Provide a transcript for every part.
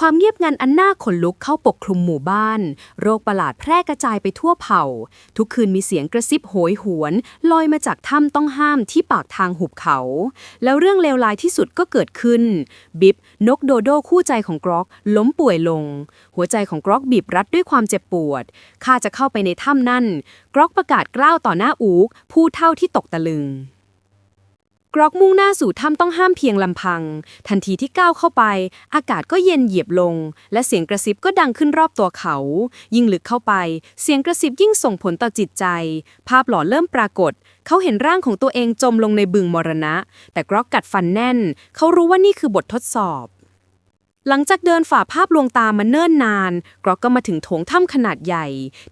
ความเงียบงันอันน่าขนลุกเข้าปกคลุมหมู่บ้าน โรคประหลาดแพร่กระจายไปทั่วเผ่า ทุกคืนมีเสียงกระซิบโหยหวน ลอยมาจากถ้ำต้องห้ามที่ปากทางหุบเขา แล้วเรื่องเลวร้ายที่สุดก็เกิดขึ้น บิบนกโดโดคู่ใจของกรอกล้มป่วยลง หัวใจของกรอกบีบรัดด้วยความเจ็บปวดข้าจะเข้าไปในถ้ำนั่น กรอกประกาศกล้าวต่อหน้าอูกผู้เท่าที่ตกตะลึง กรอกมุ่งหน้าสู่ถ้ำต้องห้ามเพียงลำพัง ทันทีที่ก้าวเข้าไป อากาศก็เย็นเหยียบลง และเสียงกระซิบก็ดังขึ้นรอบตัวเขา ยิ่งลึกเข้าไป เสียงกระซิบยิ่งส่งผลต่อจิตใจ ภาพหล่อเริ่มปรากฏ เขาเห็นร่างของตัวเองจมลงในบึงมรณะ แต่กรอกกัดฟันแน่น เขารู้ว่านี่คือบททดสอบ หลังจากเดินฝ่าภาพลวงตามาเนิ่นนานกรอกก็มาถึงโถงถ้ำขนาดใหญ่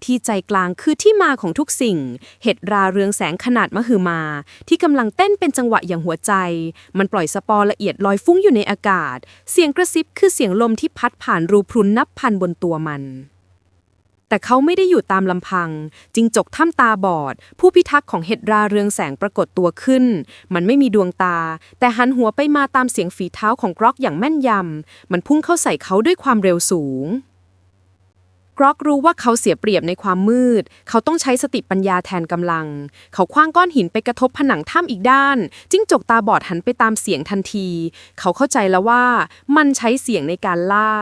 ที่ใจกลางคือที่มาของทุกสิ่ง เห็ดราเรืองแสงขนาดมหึมา ที่กำลังเต้นเป็นจังหวะอย่างหัวใจ มันปล่อยสปอร์ละเอียดลอยฟุ้งอยู่ในอากาศ เสียงกระซิบคือเสียงลมที่พัดผ่านรูพรุนนับพันบนตัวมัน แต่เขาไม่ได้อยู่ตามลำพัง จิงจกถ้ำตาบอด ผู้พิทักษ์ของเห็ดราเรืองแสงปรากฏตัวขึ้น มันไม่มีดวงตา แต่หันหัวไปมาตามเสียงฝีเท้าของกรอกอย่างแม่นยำ มันพุ่งเข้าใส่เขาด้วยความเร็วสูงกรอกรู้ว่าเขาเสียเปรียบในความมืด เขาต้องใช้สติปัญญาแทนกำลัง เขาคว้างก้อนหินไปกระทบผนังถ้ำอีกด้าน จิ้งจกตาบอดหันไปตามเสียงทันที เขาเข้าใจแล้วว่ามันใช้เสียงในการล่า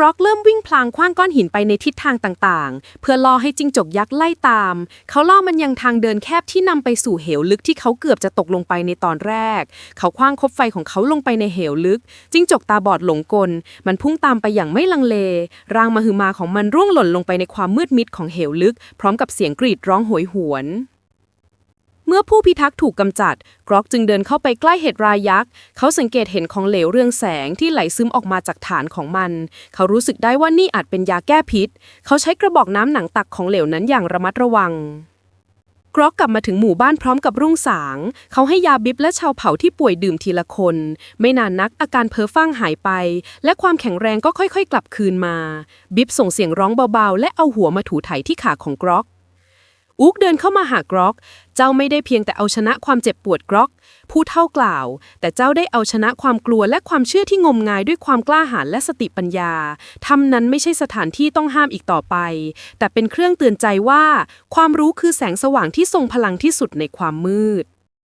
รอกเริ่มวิ่งพลางคว้างก้อนหินไปในทิศทางต่างๆ เพื่อล่อให้จิ้งจกยักษ์ไล่ตาม เขาล่อมันยังทางเดินแคบที่นำไปสู่เหวลึกที่เขาเกือบจะตกลงไปในตอนแรก เขาคว้างคบไฟของเขาลงไปในเหวลึก จิ้งจกตาบอดหลงกล มันพุ่งตามไปอย่างไม่ลังเล ร่างมหึมาของมันร่วงหล่นลงไปในความมืดมิดของเหวลึก พร้อมกับเสียงกรีดร้องโหยหวน เมื่อผู้พิทักษ์ถูกกำจัด กรอกจึงเดินเข้าไปใกล้เห็ดรายยักษ์ เขาสังเกตเห็นของเหลวเรืองแสงที่ไหลซึมออกมาจากฐานของมัน เขารู้สึกได้ว่านี่อาจเป็นยาแก้พิษ เขาใช้กระบอกน้ำหนังตักของเหลวนั้นอย่างระมัดระวังกรอกกลับมาถึงหมู่บ้านพร้อมกับรุ่งสาง เขาให้ยาบิบและชาวเผ่าที่ป่วยดื่มทีละคน ไม่นานนักอาการเพ้อฟั่งหายไป และความแข็งแรงก็ค่อยๆ กลับคืนมา บิบส่งเสียงร้องเบาๆ และเอาหัวมาถูไถที่ขาของกรอก อุกเดินเข้ามาหากรอก เจ้าไม่ได้เพียงแต่เอาชนะความเจ็บปวดกรอก ผู้เท่ากล่าว แต่เจ้าได้เอาชนะความกลัวและความเชื่อที่งมงายด้วยความกล้าหาญและสติปัญญาทำนั้นไม่ใช่สถานที่ต้องห้ามอีกต่อไป แต่เป็นเครื่องเตือนใจว่า ความรู้คือแสงสว่างที่ทรงพลังที่สุดในความมืด